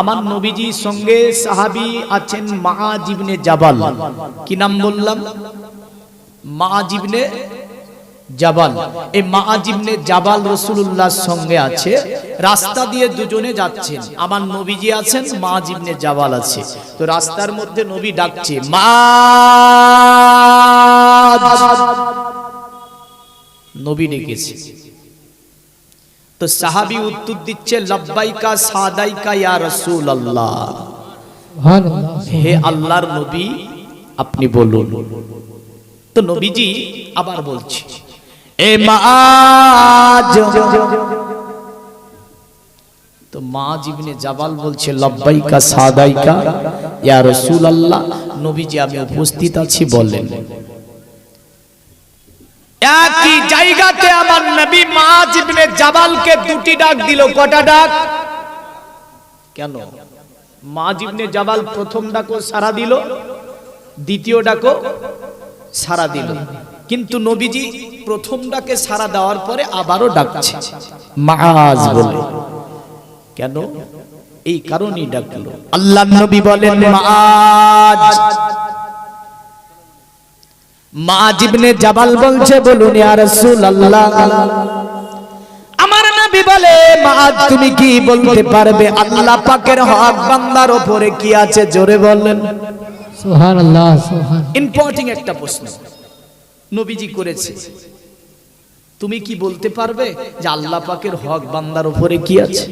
আমার নবীজির সঙ্গে সাহাবী আছেন মা মাহাজিবনে জাবাল। কি নাম বললাম? মা মাহাজিবনে জাবাল। এই মা মাহাজিবনে জাবাল রসুল্লাহর সঙ্গে আছে, রাস্তা দিয়ে দুজনে যাচ্ছেন। আমার নবীজি আছেন মা মাহাজিবনে জাবাল আছে। তো রাস্তার মধ্যে নবী ডাকছে মা নবী ডেকেছে। তো সাহাবি উত্তর দিচ্ছে লব্বাইকা সাদাইকা ইয়া রাসূল আল্লাহ সুবহানাল্লাহ। হে আল্লাহর নবী আপনি বলুন। তো নবীজি আবার বলছি এ মাজ তো মা জিবনে জাবাল বলছে লব্বাইকা সাদাইকা ইয়া রাসূলুল্লাহ। নবীজি আমি উপস্থিত আছি বলেন। একই জায়গাতে আমার নবী মা জিবনে জাবালকে দুটি ডাক দিল, কটা ডাক? কেন? মা জিবনে জাবাল প্রথম ডাকো সারা দিল, দ্বিতীয় ডাকো সারা দিল। কিন্তু নবীজি প্রথম ডাকে সারা দেওয়ার পরে আবারও ডাকছে। মাজ বলে। কেন? এই কারণেই ডাকলো। আল্লাহ নবী বলেন, মাজ। মাজ ইবনে জাবাল বলছে বলুন ইয়া রাসূলুল্লাহ। আমার নবী বলে মাজ তুমি কি বলতে পারবে? আল্লাহ পাকের হক বান্দার উপরে কি আছে? জোরে বললেন সুবহানাল্লাহ সুবহান ইম্পর্টিং একটা প্রশ্ন। নবীজি করেছে। তুমি কি বলতে পারবে যে আল্লাহ পাকের হক বান্দার উপরে কি আছে?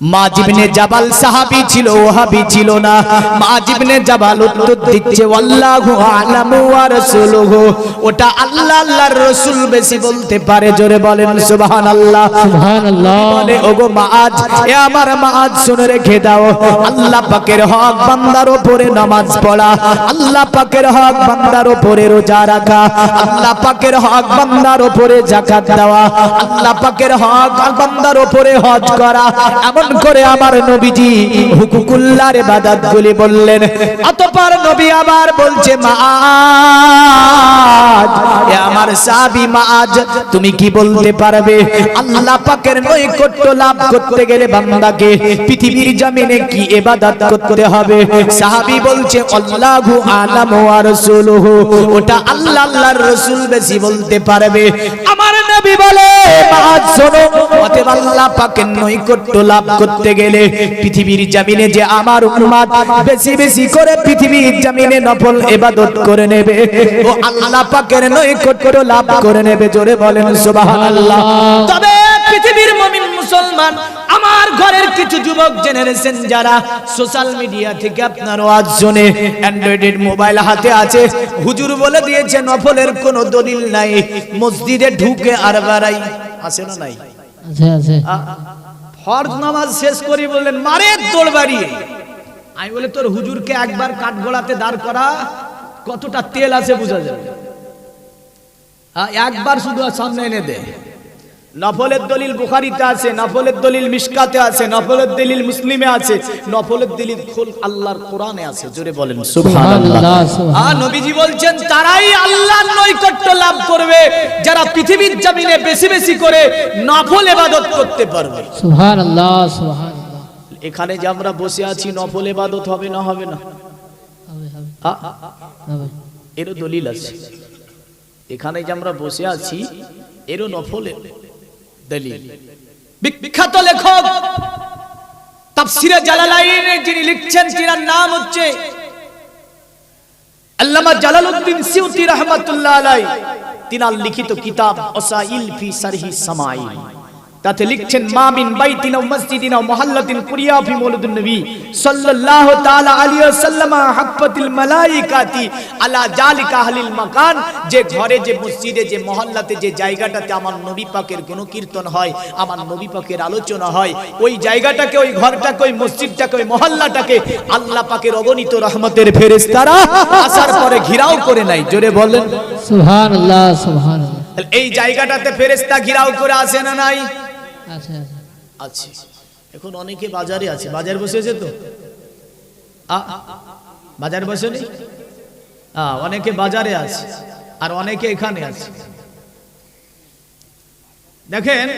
মাজিবনে জাবাল সাহাবী ছিল ওহাবি ছিল না। মাজিবনে জাবাল উত্তর দিচ্ছে আল্লাহু আলামু ওয়া রাসূলুহু। ওটা আল্লাহ আল্লাহর রাসূল বেশি বলতে পারে জোরে বলেন সুবহানাল্লাহ। সুবহানাল্লাহ। বলে ওগো মাআজ এ আমার মাআজ শুনে রেখে দাও। আল্লাহ পাকের হক বান্দার উপরে নামাজ পড়া। আল্লাহ পাকের হক বান্দার উপরে রোজা রাখা। আল্লাহ পাকের হক বান্দার উপরে যাকাত দেওয়া। আল্লাহ পাকের হক বান্দার উপরে হজ করা। এমন করে আমার নবীজি হুকুকুল্লাহর ইবাদত গুলি বললেন, অতঃপর নবী আবার বলছে এ আমার সাহাবী মাআজ, তুমি কি বলতে পারবে? আল্লাহ পাকের নৈকট্য লাভ করতে গেলে বান্দাকে পৃথিবীর জমিনে কি ইবাদত করতে হবে? সাহাবী বলছে, আল্লাহু আলাম ওয়া রাসূলুহু। ওটা আল্লাহ আল্লাহর রাসূল বেশি বলতে পারবে। নবী বলে মাআজ শোনো অতএব আল্লাহ পাকের নৈকট্য লাভ করতে গেলে পৃথিবীর জমিনে যে আমার উম্মত বেশি বেশি করে পৃথিবীর জমিনে নফল ইবাদত করে নেবে ও আল্লাহ পাকের নৈকট্য লাভ করে নেবে জোরে বলেন সুবহানাল্লাহ। তবে পৃথিবীর মুমিন মুসলমান আমার ঘরের কিছু যুবক জেনারেশন যারা সোশ্যাল মিডিয়া থেকে আপনার ওয়াজ শুনে মোবাইল হাতে আছে হুজুর বলে দিয়েছে নফলের কোনো দলিল নাই মসজিদে ঢুকে আর বেড়াই আছে না নাই? আছে আছে। ফরজ নামাজ শেষ করি বললেন মারে দৌড় বাড়িয়ে আমি বলে তোর হুজুরকে একবার কাঠগোড়াতে দাঁড় করা কতটা তেল আছে বুঝা যাবে? একবার শুধু সামনে এনে দে। নফলের দলিল বুখারিতে আছে নফলের দলিল মিশকাতে আছে নফলের দলিল মুসলিমে আছে নফলের দলিল খোল আল্লাহর কোরআনে আছে জোরে বলেন সুবহানাল্লাহ। আর নবীজি বলছেন তারাই আল্লাহর নৈকট্য লাভ করবে যারা পৃথিবীর জমিনে বেশি বেশি করে নফল ইবাদত করতে পারবে। সুবহানাল্লাহ সুবহানাল্লাহ। এখানে যে আমরা বসে আছি নফল ইবাদত হবে না হবে না? হবে। এরও দলিল আছে। এখানে যে আমরা বসে আছি এরও নফল দলিল। বিখ্যাত লেখক তাফসিরে জালালাইনে যিনি লিখছেন, তিনার নাম হচ্ছে আল্লামা জালালউদ্দিন সিউতি রাহমাতুল্লাহ আলাই তিনার লিখিত কিতাব অসাইল ফি সারহি সামাইল তাতে লিখছেন মা মিন বাইতিন ওয়া মসজিদিন ওয়া মুহাল্লাতিন কুরিয়া ফি মৌলিদুন নবী সাল্লাল্লাহু তাআলা আলাইহি ওয়াসাল্লাম হাক্কাতিল মালাইকাতি আলা জালিকা আহলিল মাকান। যে ঘরে যে মসজিদে যে মহল্লাতে যে জায়গাটাতে আমার নবী পাকের গুণকীর্তন হয় আমার নবী পাকের আলোচনা হয় ওই জায়গাটাকে ওই ঘরটাকে ওই মসজিদটাকে ওই মহল্লাটাকে আল্লাহ পাকের অগণিত রহমতের ফেরেশতারা আসার পরে ঘিরাও করে নাই। জোরে বলেন। সুবহানাল্লাহ সুবহানাল্লাহ। এই জায়গাটাতে ফেরেশতা ঘিরাও করে আসে না নাই? আছে আছে। এখন অনেকে বাজারে আছে। বাজার বসেছে তো? বাজার বসে নেই অনেকে বাজারে আছে আর অনেকে এখানে আছে। দেখেন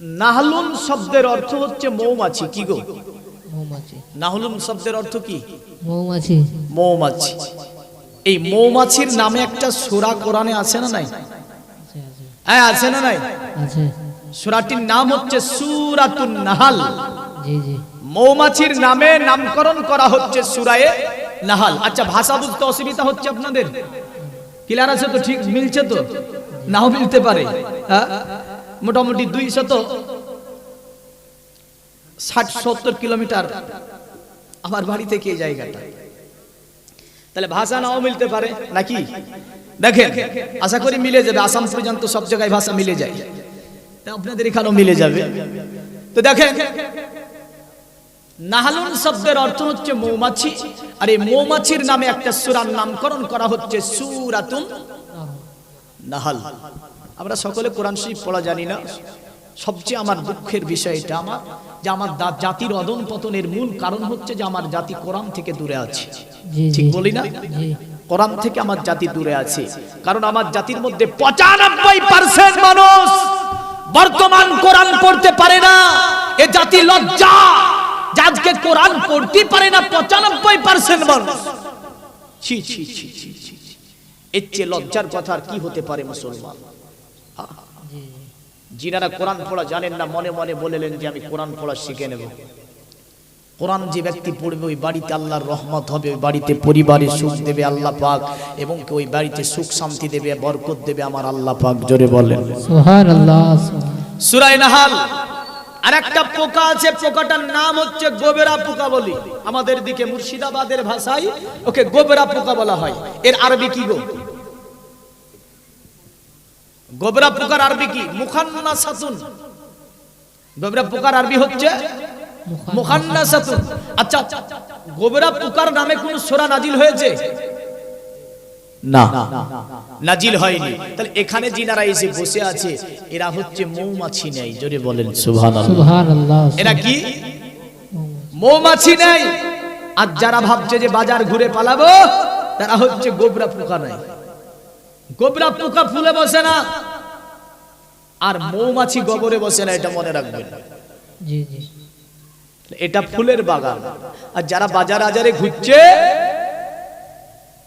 নাহলুন শব্দের অর্থ হচ্ছে মৌমাছি। কি গো? মৌমাছি। নাহলুন শব্দের অর্থ কি? মৌমাছি। মৌমাছি। এই মৌমাছির নামে একটা সূরা কোরআনে আছে না নাই? হ্যাঁ আছে না নাই? আছে। সূরাটির নাম হচ্ছে সূরাতুন নাহাল। জি জি। মৌমাছির নামে নামকরণ করা হচ্ছে সুরায়ে নাহাল। আচ্ছা ভাষা বুঝতে অসুবিধা হচ্ছে আপনাদের? ক্লিয়ার আছে তো? ঠিক মিলছে তো? নাও মিলতে পারে। হ্যাঁ? মোটামুটি দুই শত ষাট সত্তর কিলোমিটার। আমার বাড়ি থেকে এই জায়গাটা? তাহলে ভাষা নাও মিলতে পারে। নাকি? দেখেন আশা করি মিলে যাবে। আসাম পর্যন্ত সব জায়গায় ভাষা মিলে যায়। তা আপনাদের এখানেও মিলে যাবে। তো দেখেন নাহালুন শব্দের অর্থ হচ্ছে মৌমাছি। আর এই মৌমাছির নামে একটা সুরার নামকরণ করা হচ্ছে সুরাতুন নাহাল। আমরা সকলে কোরআন শরীফ পড়া জানি না। সবচেয়ে আমার দুঃখের বিষয় এটা আমার যে আমার জাতির অদন পতনের মূল কারণ হচ্ছে যে আমার জাতি কোরআন থেকে দূরে আছে। ঠিক বলি না? কোরআন থেকে আমার জাতি দূরে আছে। কারণ আমার জাতির মধ্যে পঁচানব্বই পার্সেন্ট মানুষ বর্তমান কোরআন পড়তে পারে না। এ জাতি লজ্জা আজকে কোরআন পড়তে পারে না পঁচানব্বই পার্সেন্ট মানুষ। ছি ছি ছি ছি ছি। এর চেয়ে লজ্জার কথা আর কি হতে পারে মুসলমান? যিনারা কোরআন পড়া জানেন না মনে মনে বলেলেন যে আমি কোরআন পড়া শিখে নেব। কোরআন যে ব্যক্তি পড়বে ওই বাড়িতে আল্লাহর রহমত হবে ওই বাড়িতে পরিবারে সুখ দেবে আল্লাহ পাক এবং ওই বাড়িতে সুখ শান্তি দেবে বরকত দেবে আমার আল্লাহ পাক জোরে বলেন। সুরাই নাহাল আর একটা পোকা আছে পোকাটার নাম হচ্ছে গোবেরা পোকা বলি। আমাদের দিকে মুর্শিদাবাদের ভাষায় ওকে গোবেরা পোকা বলা হয়। এর আরবি কি গো? গোবরা পোকার আরবি কি? মুখান্না সাতুন গোবরা পোকার আরবি হচ্ছে মুখান্না সাতুন আচ্ছা গোবরা পোকার নামে কোন সোরা নাজিল হয়েছে? না। নাজিল হয়নি। তাহলে এখানে যিনারা এসে বসে আছে এরা হচ্ছে মৌমাছি নেই জোরে বলেন সুবহানাল্লাহ। সুবহানাল্লাহ এরা কি? মৌমাছি নেই। আর যারা ভাবছে যে বাজার ঘুরে পালাবো তারা হচ্ছে গোবরা পোকা নাই। গোবরা পোকা ফুলে বসে না। আর মৌমাছি গোবরে বসে না এটা মনে রাখবেন। জি জি। এটা ফুলের বাগান। আর যারা বাজার আজারে ঘুরছে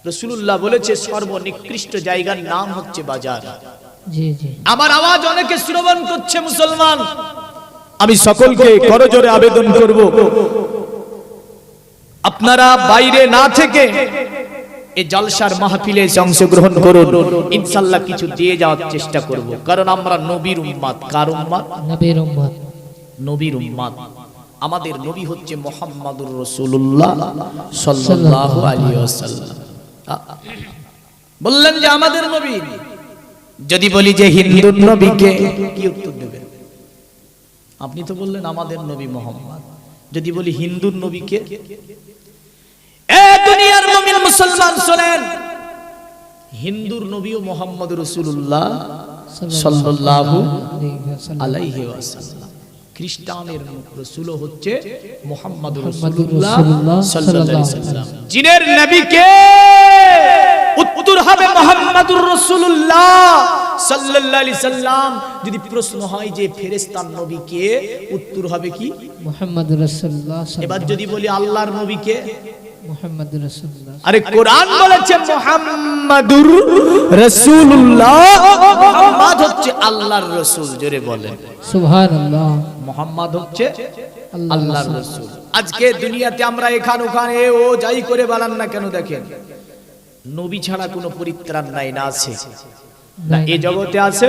রসুল্লাহ বলেছে সর্বনিকৃষ্ট জায়গার নাম হচ্ছে বাজার। আমার আওয়াজ অনেকে শ্রবণ করছে মুসলমান। আমি সকলকে করজোরে আবেদন করব। আপনারা বাইরে না থেকে এই জলসার মাহফিলে এসে অংশগ্রহণ করুন। ইনশাল্লাহ কিছু দিয়ে যাওয়ার চেষ্টা করব। কারণ আমরা নবীর উম্মাদ। কার উম্মাদ? নবীর উম্মত নবীর উম্মাদ। আমাদের নবী হচ্ছে মোহাম্মদুর রসুল্লাহ সাল্লাল্লাহু আলাইহি ওয়াসাল্লাম। আ- বললেন যে আমাদের নবী, যদি বলি যে হিন্দু নবীকে কি উত্তর দেবেন? আপনি তো বললেন আমাদের নবী মোহাম্মদ। যদি বলি হিন্দুর নবীকে দুনিয়ার মুমিন মুসলমান হিন্দুর নবী ও মোহাম্মদ রসুল্লাহ সাল্লাল্লাহু আলাইহি ওয়াসাল্লাম। খ্রিস্টানের রসুল হচ্ছে মোহাম্মদ মুহাম্মাদুর রাসূলুল্লাহ রাসূলুল্লাহ সাল্লাল্লাহু আলাইহি সাল্লাল্লাহু ওয়াসাল্লাম জিনের নবীকে উত্তর হবে মুহাম্মদুর রসুল্লাহ সাল্লাল্লাহু আলাইহি সাল্লাম। যদি প্রশ্ন হয় যে ফেরেশতার নবীকে উত্তর হবে কি? মুহাম্মদ রাসূলুল্লাহ এবার যদি বলি আল্লাহর নবীকে আরে কোরআন বলেছে মুহাম্মাদুর রাসূলুল্লাহ। মুহাম্মদ হচ্ছে আল্লাহর রাসূল জোরে বলেন। সুবহানাল্লাহ। মোহাম্মদ হচ্ছে আল্লাহর। রসুল। আজকে দুনিয়াতে আমরা এখান ওখানে ও যাই করে বানান না কেন দেখেন? নবী ছাড়া কোনো পরিত্রাণ নাই না আছে। না এ জগতে আছে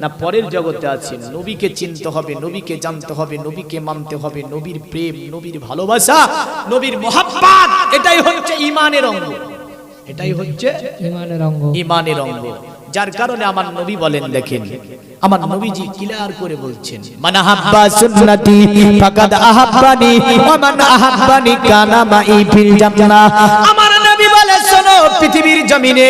না পরের জগতে আছে। নবীকে চিনতে হবে নবীকে জানতে হবে নবীকে মানতে হবে নবীর প্রেম নবীর ভালোবাসা নবীর মোহাব্বত এটাই হচ্ছে ইমানের অঙ্গ। এটাই হচ্ছে ইমানের অঙ্গ। ইমানের অঙ্গ। যার কারণে আমার নবী বলেন দেখেন আমার নবীজি ক্লিয়ার করে বলছেন মান আহাব্বা সুন্নতি ফাকাদ আহাব্বানি ওয়া মান আহাব্বানি কানা মাই ফিল জান্নাহ। আমার নবী বলে শোনো পৃথিবীর জমিনে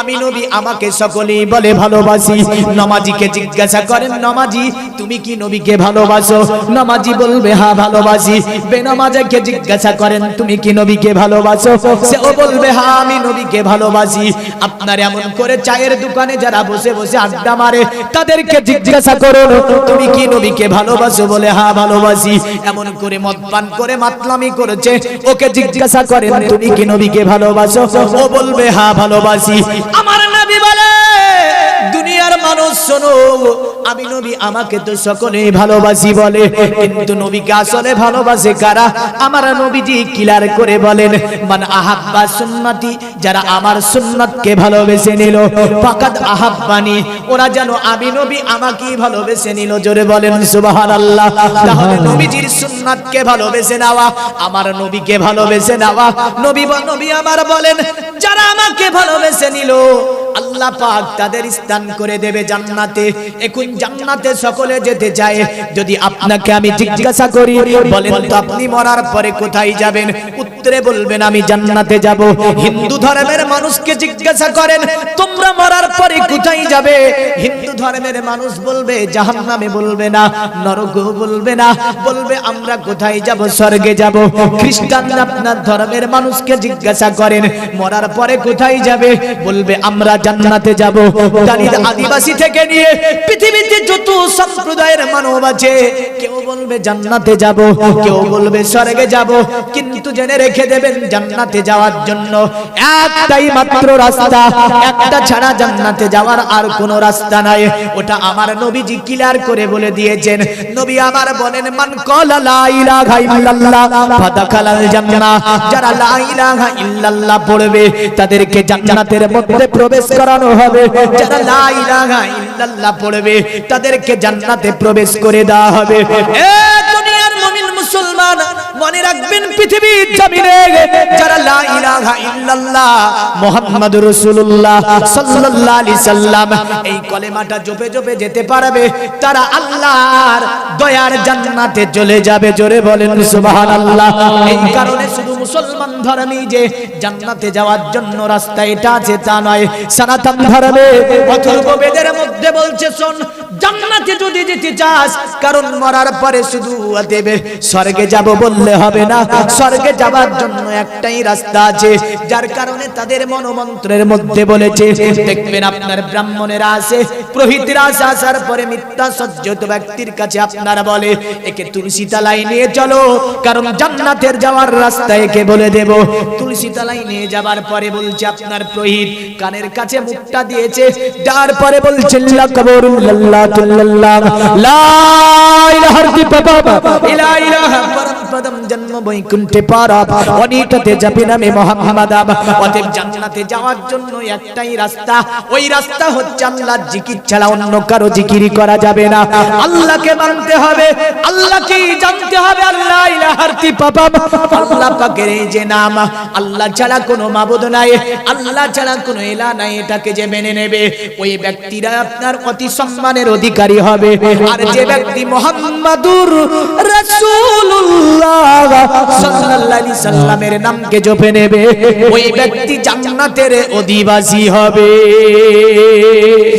আমি নবী, আমাকে সকলেই বলে ভালোবাসি। নমাজিকে জিজ্ঞাসা করেন, নমাজি, তুমি কি নবীকে ভালোবাসো? নমাজি বলবে হ্যাঁ ভালোবাসি। বেনমাজকে জিজ্ঞাসা করেন, তুমি কি নবীকে ভালোবাসো? সেও বলবে হ্যাঁ আমি নবীকে ভালোবাসি। আপনার এমন করে চায়ের দোকানে যারা বসে বসে আড্ডা মারে, তাদেরকে জিজ্ঞাসা করুন, তুমি কি নবীকে ভালোবাসো বলে হ্যাঁ ভালোবাসি। এমন করে মদ পান করে মাতলামি করেছে, ওকে জিজ্ঞাসা করেন, তুমি কি নবীকে ভালোবাসো? ও বলবে হ্যাঁ ভালোবাসি। আমার নবী বলে দুনিয়ার মানুষ, শোনো। আমি নবী, আমাকে তো সকলেই ভালোবাসি বলে। কিন্তু নবীকে আসলে ভালোবাসে কারা? আমার নবীজি ক্লিয়ার করে বলেন, মান আহাব্বা সুন্নতি যারা আমার সুন্নাতকে ভালোবেসে নিল। ফাকাদ আহাব্বানি ওরা যেন আমি নবী, আমাকেই ভালোবেসে নিল। জোরে বলেন, সুবহানাল্লাহ। তাহলে নবীজির সুন্নাতকে ভালোবেসে নেওয়া, আমার নবীকে ভালোবেসে নেওয়া। নবী বা নবী আমার বলেন, যারা আমাকে ভালোবেসে নিল আল্লাহ পাক তাদের স্থান করে দেবে জান্নাতে। এখন জান্নাতে সকলে যেতে চায়। যদি আপনাকে আমি জিজ্ঞাসা করি, বলেন তো আপনি মরার পরে কোথায় যাবেন? উত্তরে বলবেন, আমি জান্নাতে যাব। হিন্দু ধর্মের মানুষকে জিজ্ঞাসা করেন, তোমরা মরার পরে কোথায় যাবে? হিন্দু ধর্মের মানুষ বলবে, জাহান্নামে বলবে না নরক বলবে না। বলবে, আমরা কোথায় যাব? স্বর্গে যাব। খ্রিস্টান আপনার ধর্মের মানুষকে জিজ্ঞাসা করেন, মরার পরে কোথায় যাবে? বলবে, আমরা জান্নাতে যাব। দালিত আদিবাসী থেকে নিয়ে পৃথিবীতে যত সম্প্রদায়ের মানব আছে, কেউ বলবে, জান্নাতে যাব। কেউ বলবে, স্বর্গে যাব। কিন্তু জেনে রেখে দেবেন জান্নাতে যাওয়ার জন্য। একটাই মাত্র রাস্তা, একটা ছাড়া জান্নাতে যাওয়ার আর কোনো রাস্তা নাই। ওটা আমার নবীজি ক্লিয়ার করে বলে দিয়েছেন। নবী আমার বলেন, মান কলা লা ইলাহা ইল্লাল্লাহ, ফাদাখালাল জান্নাহ। যারা লা ইলাহা ইল্লাল্লাহ পড়বে, তাদেরকে জান্নাতের মধ্যে প্রবেশ করানো হবে। যারা লা ইলাহা ইল্লাল্লাহ পড়বে, তাদেরকে জান্নাতে প্রবেশ করে দেওয়া হবে। এ দুনিয়ার মুমিন মুসলমান মনে রাখবেন পৃথিবীর জমিনে যারা লা ইলাহা ইল্লাল্লাহ মুহাম্মাদুর রাসূলুল্লাহ সাল্লাল্লাহু আলাইহি সাল্লাম, এই কলেমাটা জপে জপে যেতে পারবে। তারা আল্লাহর দয়ার জান্নাতে চলে যাবে। জোরে বলেন সুবহানাল্লাহ। এই কারণে শুধু মুসলমান ধর্মই যে জান্নাতে যাওয়ার জন্য রাস্তা এটা আছে তা নয়। সনাতন ধর্মে অথর্ব বেদের মধ্যে বলছে, শোন জান্নাতে যদি যেতে চাস, কারণ মরার পরে শুধু দেবে। স্বর্গে যাব বললে হবে না। স্বর্গে যাবার জন্য একটাই রাস্তা আছে, যার কারণে তাদের মনোমন্ত্রের মধ্যে বলেছে, দেখবেন আপনার ব্রাহ্মণেরা আসে প্রহিতরা আসে আসার পরে মিথ্যা সজ্জিত ব্যক্তির কাছে আপনারা বলে, একে তুলসী তালাই নিয়ে চলো, কারণ জান্নাতের যাওয়ার রাস্তা একে বলে দেব। তুলসী তালাই নিয়ে যাবার পরে বলছে আপনার প্রহিত, কানের কাছে মুখটা দিয়েছে, যার পরে বলছে কবরুল্লাহ তুল্লাল্লাহ লা ইলাহা ইলা ইলাহা পরমপদম জন্ম বৈকুণ্ঠে পারা অনিটাতে যাবে নামে মোহাম্মদ অতএব জান্নাতে যাওয়ার জন্য একটাই রাস্তা। ওই রাস্তা হচ্ছে আল্লাহর জিকির ছাড়া অন্য কারও জিকির করা যাবে না। আল্লাহকে মানতে হবে। আল্লাহকে জানতে হবে আল্লাহ যে নাম, আল্লাহ ছাড়া কোনো নাই। আল্লাহ ছাড়া কোনো এটাকে যে মেনে নেবে। ওই ব্যক্তিরা আপনার অতি সম্মানের অধিকারী হবে। আর যে ব্যক্তি মোহাম্মদুর রাসূলুল্লাহ সাল্লাল্লাহু আলাইহি সাল্লামের নামকে জপে নেবে ওই ব্যক্তি জান্নাতের অধিবাসী হবে।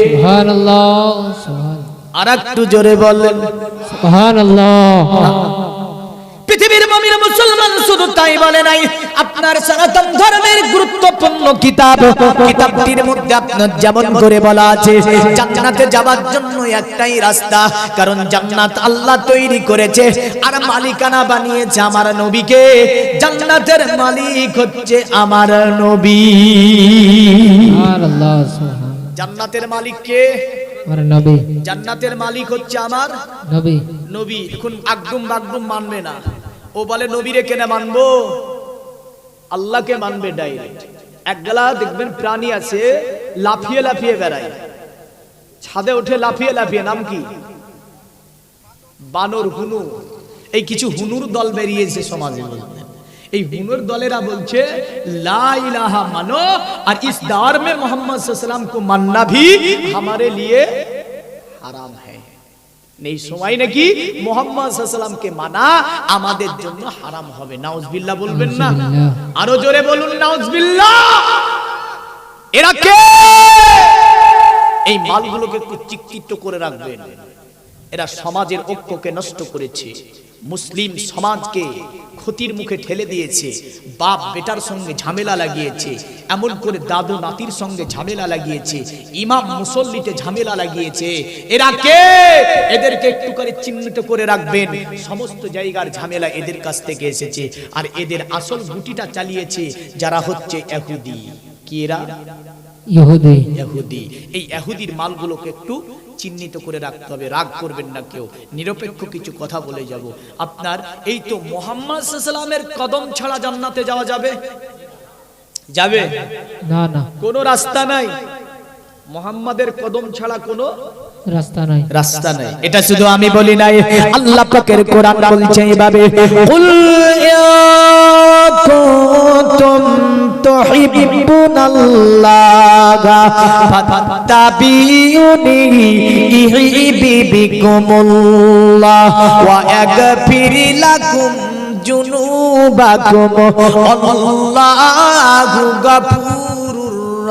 সুবহানাল্লাহ সুবহান আর একটু জোরে বলেন। সুবহানাল্লাহ। পৃথিবীর মমিন মুসলমান শুধু তাই বলে নাই আপনার সনাতন ধর্মের গুরুত্বপূর্ণ কিতাব। কিতাবটির মধ্যে আপনার যেমন করে বলা আছে জান্নাতে যাওয়ার জন্য একটাই রাস্তা কারণ জান্নাত আল্লাহ তৈরি করেছে আর মালিকানা বানিয়েছে আমার নবীকে। জান্নাতের মালিক হচ্ছে আমার নবী। সুবহানাল্লাহ জান্নাতের মালিক কে? আমার নবী। জান্নাতের মালিক হচ্ছে আমার নবী। নবী। এখন আগডুম বাগডুম মানবে না। ও বলে, নবীরে কেনে মানবো? আল্লাহকে মানবে ডাইরেক্ট একবেলা দেখবেন প্রাণী আছে, লাফিয়ে লাফিয়ে বেড়ায়। ছাদে উঠে লাফিয়ে লাফিয়ে, নাম কি? বানর, হুনু। এই কিছু হুনুর দল বেরিয়েছে সমাজে এই হুনুর দলেরা বলছে, লা লাহা মানো, আর ইস দার মে মোহাম্মদ সাল্লাম কো মাননা ভি হামারে লিয়ে হারাম হ্যায়। এই সময় নাকি মোহাম্মদ সাল্লামকে মানা আমাদের জন্য হারাম হবে। নাউজবিল্লাহ বলবেন না। আরও জোরে বলুন নাউজবিল্লাহ। এরা কে? এই মালগুলোকে একটু চিকিৎসিত করে রাখবেন। এরা সমাজের ঐক্যকে নষ্ট করেছে। মুসলিম সমাজকে ক্ষতির মুখে ঠেলে দিয়েছে, বাপ বেটার সঙ্গে ঝামেলা লাগিয়েছে, এমন করে দাদু নাতির সঙ্গে ঝামেলা লাগিয়েছে, ইমাম মুসল্লিতে ঝামেলা লাগিয়েছে। এরা কে? এদেরকে একটু করে চিহ্নিত করে রাখবেন। সমস্ত জায়গার ঝামেলা এদের কাছ থেকে এসেছে, আর এদের আসল গুটিটা চালিয়েছে যারা হচ্ছে এহুদি। কি এরা? ইহুদি। এই মালগুলোকে একটু চিহ্নিত করে রাখতে হবে। রাগ করবেন না কেউ। নিরপেক্ষ কিছু কথা বলে যাব। আপনার এই তো মোহাম্মদ সাল্লামের কদম ছাড়া জান্নাতে যাওয়া যাবে? যাবে? না না। কোনো রাস্তা নাই। মোহাম্মদের কদম ছাড়া কোনো রাস্তা নাই। রাস্তা নাই। এটা শুধু আমি বলি নাই আল্লাহ পাকের কোরআন বলছে এইভাবে কুল কুনতুম তুহিব্বুনাল্লাহ ফাত্তাবিউনি ইহিবিবিকুমুল্লাহ ওয়া ইয়াগফির লাকুম জুনুবাকুম আল্লাহু গাফুরুর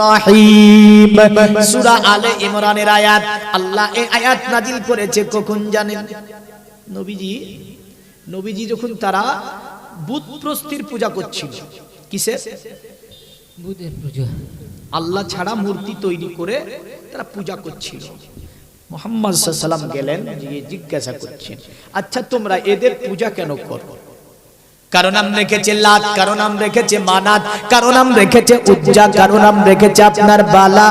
রহিম। সূরা আলে ইমরানের আয়াত। আল্লাহ এই আয়াত নাজিল করেছে কখন জানেন? নবীজি নবীজি যখন তারা বুধ প্রস্তির পূজা করছিল কিসের? বুধের পূজা। আল্লাহ ছাড়া মূর্তি তৈরি করে তারা পূজা করছিল। মোহাম্মদ সাল্লাম গেলেন গিয়ে জিজ্ঞাসা করছেন আচ্ছা তোমরা এদের পূজা কেন করো? কারণ নাম রেখেছে লাত নাম রেখেছে মানাত নাম রেখেছে উজ্জা নাম রেখেছে আপনার বালা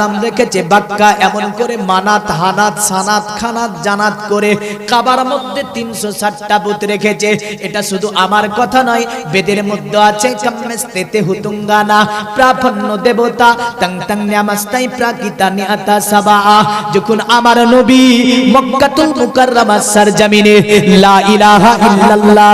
নাম রেখেছে বাক্কা, এমন করে মানাত, হানাত, সানাত, খানাত, জানাত করে কাবার মধ্যে তিনশো ষাটটা বুত রেখেছে। এটা শুধু আমার কথা নয়, বেদের মধ্যে আছে হুতুঙ্গানা দেবতা, তং তং সাবা যখন আমার নবী মক্কাতুল সরজমিনে লা ইলাহা ইল্লাল্লাহ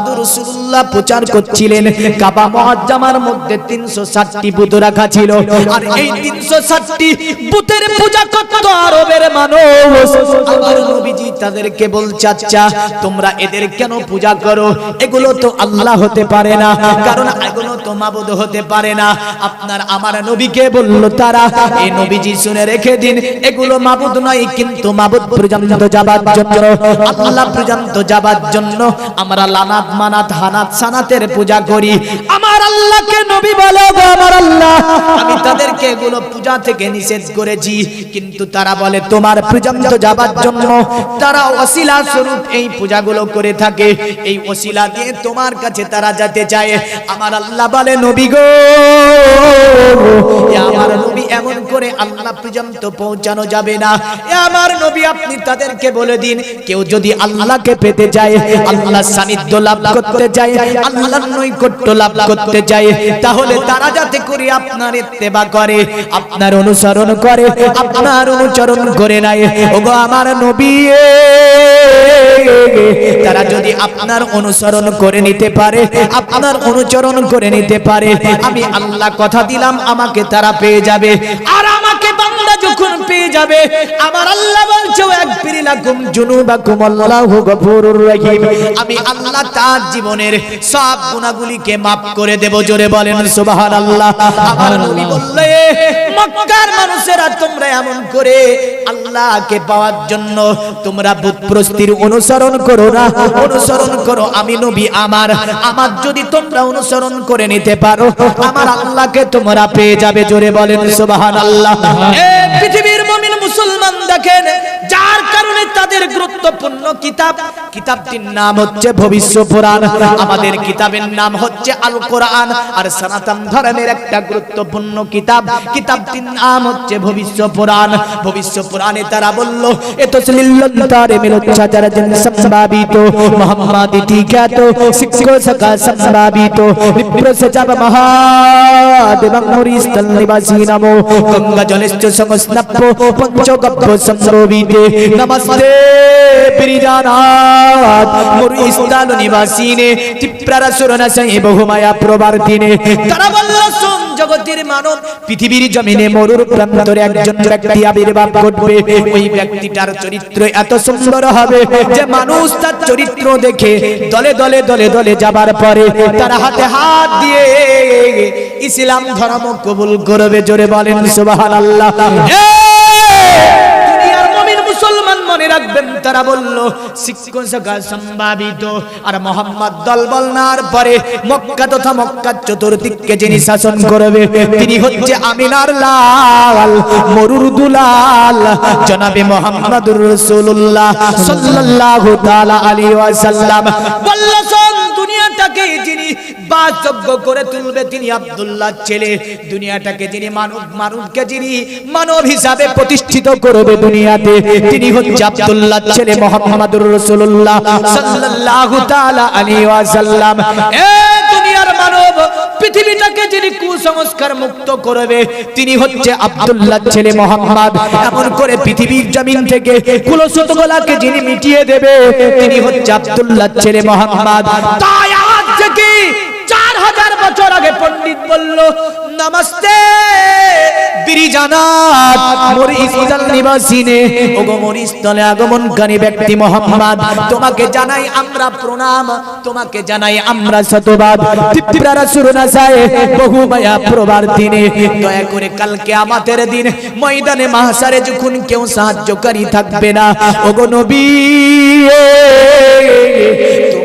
মুহাম্মাদুর রাসূলুল্লাহ প্রচার করছিলেন। কাবা মুআজ্জামার মধ্যে 360টি বুত রাখা ছিল। আর এই 360টি বুতের পূজা করত আরবের মানুষ। আমার নবীজি তাদেরকে বলছে আচ্ছা তোমরা এদের কেন পূজা করো? এগুলো তো আল্লাহ হতে পারে না, কারণ এগুলো তো মাবুদ হতে পারে না। আপনার আমার নবীকে বলল, তারা, এই নবীজি শুনে রেখে দিন, এগুলো মাবুদ নয়, কিন্তু মাবুদ পর্যন্ত যাবার জন্য, আল্লাহ পর্যন্ত যাবার জন্য আমরা লানাত মানাত হানাত সানাতের পূজা করি। আমার আল্লাহকে নবী বলে গো আমার আল্লাহ। আমি তাদেরকে এগুলো পূজা থেকে নিষেধ করেছি। কিন্তু তারা বলে, তোমার পর্যন্ত যাবার জন্য তারা ওসিলা স্বরূপ এই পূজাগুলো করে থাকে। এই ওসিলা দিয়ে তোমার কাছে তারা যেতে চায়। আমার আল্লাহ বলে, নবী গো আমার নবী এমন করে আল্লাহ পর্যন্ত পৌঁছানো যাবে না। আমার নবী, আপনি তাদেরকে বলে দিন, কেউ যদি আল্লাহকে পেতে চায় আল্লাহ সান্নিধ্য লাভ করতে চায়, আল্লাহর নৈকট্য লাভ করতে চায়, তাহলে তারা যাতে করে আপনার ইত্তেবা করে, আপনার অনুসরণ করে, আপনার অনুচরণ করে নাই। ওগো আমার নবী, তারা যদি আপনার অনুসরণ করে নিতে পারে, আপনার অনুচরণ করে নিতে পারে, আমি আল্লাহ কথা দিলাম, আমাকে তারা পেয়ে যাবে। আর আমাকে বান্দা যখন পেয়ে যাবে আমার একবিরিলাকুম জুনুবাকুম আল্লাহু গফুরুর রহিম। আমি আল্লাহ তার জীবনের সব গুনাহগুলিকে maaf করে দেব, জোরে বলেন সুবহানাল্লাহ। আমার নবী বললে, মক্কার মানুষেরা তোমরা এমন করে আল্লাহকে পাওয়ার জন্য তোমরা বুতপ্রস্তির অনুসরণ করো না। অনুসরণ করো, আমি নবী আমার। আমার যদি তোমরা অনুসরণ করে নিতে পারো, আমার আল্লাহকে তোমরা পেয়ে যাবে, জোরে বলেন সুবহানাল্লাহ। এ পৃথিবীর মুমিন মুসলমান দেখেন, যার কারণে তাদের গুরুত্বপূর্ণ কিতাব, কিতাবটির নাম হচ্ছে ভবিষ্য পুরাণ। আমাদের কিতাবের নাম হচ্ছে আল কোরআন আর সনাতন ধর্মের একটা গুরুত্বপূর্ণ কিতাব, কিতাবটির নাম হচ্ছে ভবিষ্য পুরাণ। ভবিষ্য পুরাণে তারা বলল, এ তো তারে মিলচ্ছাচার জন সম্ভাবিত মোহাম্মদ টিকাত শিক্ষক সকা সম্ভাবিত, বিপ্রস যাব মহাদেবং হরিস্থল নিবাসী নমো, গঙ্গা জলেশ্চ সংস্নপ্প পঞ্চগব্য সম্ভবিতে নমস্তে বিরিজানাত মোর ইস্তান নিবাসিনে তীব্রারা সুরনা সাই বহুমায়া প্রবার্তিনে তারা বলল জগতের মানব পৃথিবীর জমিনে মরুর প্রান্তরে একজন ব্যক্তি আবির্ভাব ঘটবে। ওই ব্যক্তিটার চরিত্র এত সুন্দর হবে যে মানুষ তার চরিত্র দেখে দলে দলে দলে দলে যাবার পরে তার হাতে হাত দিয়ে ইসলাম ধর্ম কবুল করবে জোরে বলেন সুবহানাল্লাহ। মনে রাখবেন তারা বলল সম্ভাবিত। আর মোহাম্মদ দল বলনার পরে মক্কা তথা মক্কা চতুর্দিককে যিনি শাসন করবে, তিনি হচ্ছে আমিনার লাল, মরুর দুলাল, জনাবে মোহাম্মদুর রাসূলুল্লাহ সাল্লাল্লাহু তাআলা আলাইহি ওয়াসাল্লাম। বলল দুনিয়াটাকে যিনি বাসযোগ্য করে তুলবে তিনি আব্দুল্লাহ ছেলে। দুনিয়াটাকে যিনি মানব, মানবকে যিনি মানব হিসাবে প্রতিষ্ঠিত করবে দুনিয়াতে, তিনি হচ্ছে আব্দুল্লাহ ছেলে মোহাম্মদুর রাসূলুল্লাহ সাল্লাল্লাহু তাআলা আলাইহি ওয়াসাল্লাম। এ দুনিয়ার মানব পৃথিবীটাকে যিনি কুসংস্কার মুক্ত করবে, তিনি হচ্ছে আব্দুল্লাহ ছেলে মোহাম্মদ। এমন করে পৃথিবীর জমিন থেকে কুলসুতগোলাকে যিনি মিটিয়ে দেবে, তিনি হচ্ছে আব্দুল্লাহ ছেলে মোহাম্মদ। তাই আজ থেকে চার হাজার বছর আগে পণ্ডিত বলল নমস্তে। বিরিজানাত ব্যক্তি তোমাকে জানাই প্রণাম, তোমাকে জানাই আমরা বহু দয়া করে কালকে দিন, ময়দানে যখন কেউ সাহায্যকারী থাকবে না, ওগো নবী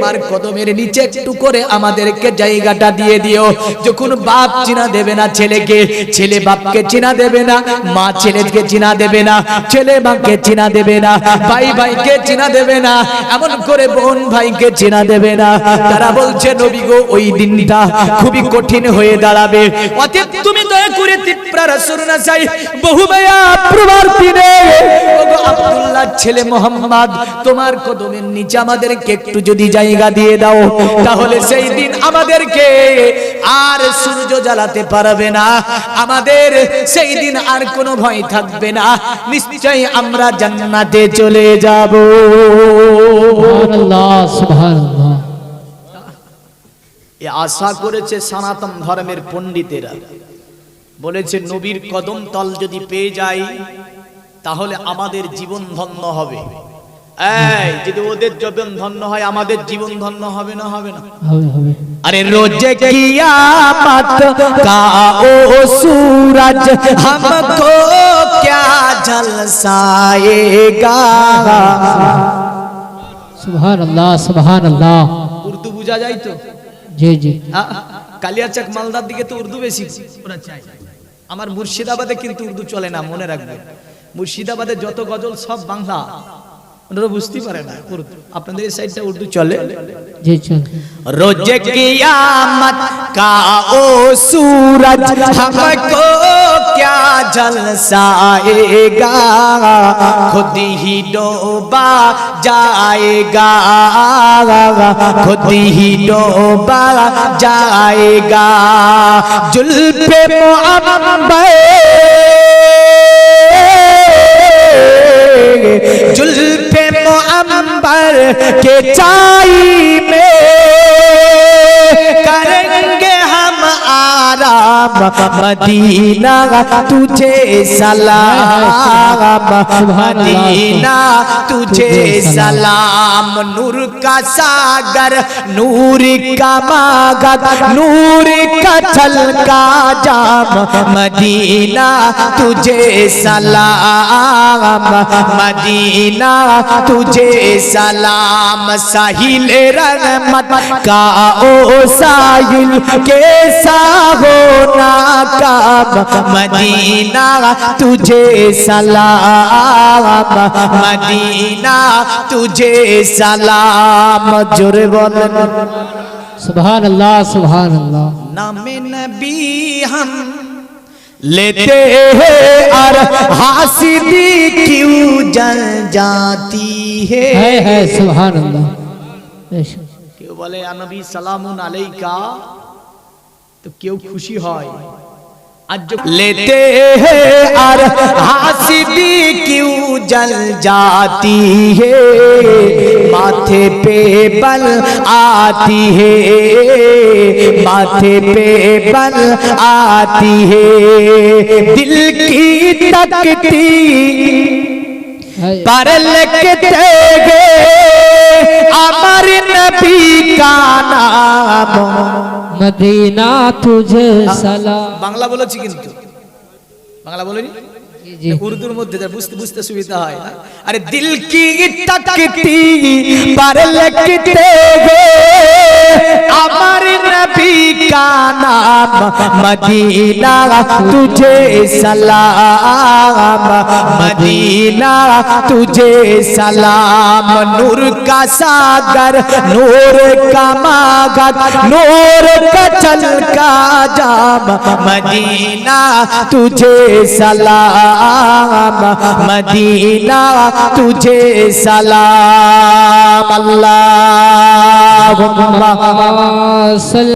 তোমার কদমের নিচে একটু করে আমাদেরকে জায়গাটা দিয়ে দিও। যখন বাপ চিনা দেবে না ছেলেকে, ছেলে বাপকে চিনা দেবে না, মা ছেলেকে চিনা দেবে না, ছেলে মাকে চিনা দেবে না, ভাই ভাইকে চিনা দেবে না, এমন করে বোন ভাইকে চিনা দেবে না। তারা বলছে, নবী গো, ওই দিনটা খুবই কঠিন হয়ে দাঁড়াবে। অতএব তুমি দয়া করে না চাই বহু ভাইয়া প্রবার দিনে। আব্দুল্লাহ ছেলে মোহাম্মদ তোমার কদমের নিচে আমাদেরকে একটু যদি জায়গা দিয়ে দাও তাহলে সেই দিন আমাদেরকে আর সূর্য জ্বালাতে পারবে না। আমাদের সেই দিন আর কোনো ভয় থাকবে না। নিশ্চয়ই আমরা জান্নাতে চলে যাব। সুবহানাল্লাহ সুবহানাল্লাহ। এ আশা করেছে সনাতন ধর্মের পণ্ডিতেরা। বলেছে নবীর কদম তল যদি পেয়ে যাই তাহলে আমাদের জীবন ধন্য হবে এই যদি ওদের জীবন ধন্য হয় আমাদের জীবন ধন্য হবে না হবে না হবে হবে अरे रोज कियामत का ओ सूरज हमको क्या झलसाएगा সুবহানাল্লাহ সুবহানাল্লাহ উর্দু বুঝা যায় তো জি জি আ- কালিয়াচক মালদার দিকে তো উর্দু বেশি ওরা চায় আমার মুর্শিদাবাদে কিন্তু উর্দু চলে না মনে রাখবে। মুর্শিদাবাদে যত গজল সব বাংলা। ওনারা বুঝতে পারে না উর্দু আপনাদের এই সাইডটা উর্দু চলে জি চলে রোজ কিয়ামত کا او سورج ہم کو کیا جلسہ آئے گا خود ہی ڈوبا جائے گا خود ہی ڈوبا جائے گا جلف معمبر मुअम्बर के चाई में مدینہ تجھے سلام مدینہ تجھے سلام نور کا ساگر نور کا ماغت نور کا چھلکا جام مدینہ تجھے سلام مدینہ تجھے سلام سہیل رحمت کا او ساحل کیسا ہو مدینہ تجھے سلام۔ مدینہ تجھے سلام۔ جر سبحان اللہ سبحان اللہ۔ نام نبی ہم لیتے ہیں۔ اور حاسدی کیوں جن جاتی ہے؟ ہے ہے سبحان اللہ۔ کیوں بولے یا نبی سلام علیکہ؟ তো কেউ খুশি হয় आज जो लेते हैं और हंसी क्यों जल जाती है माथे पे बल आती है माथे पे बल आती है दिल की तकती पर लिखते गे अमर नबी का नाम মদিনা তুঝে সালাম। বাংলা বলেছি কিন্তু। বাংলা বলেনি? উর্দুর মধ্যে যা বুঝতে বুঝতে সুবিধা হয় আরে দিল কি টাকতি পার লিখতে হো আমার নবী কা নাম, মদিনা, তুঝে সালাম। মদিনা, তুঝে সালাম। নূর কা সাগর, নূর কা মাগত নূর কা চল কা জাম। মদিনা, তুঝে সালাম। سلام مدینہ تجھے سلام اللہ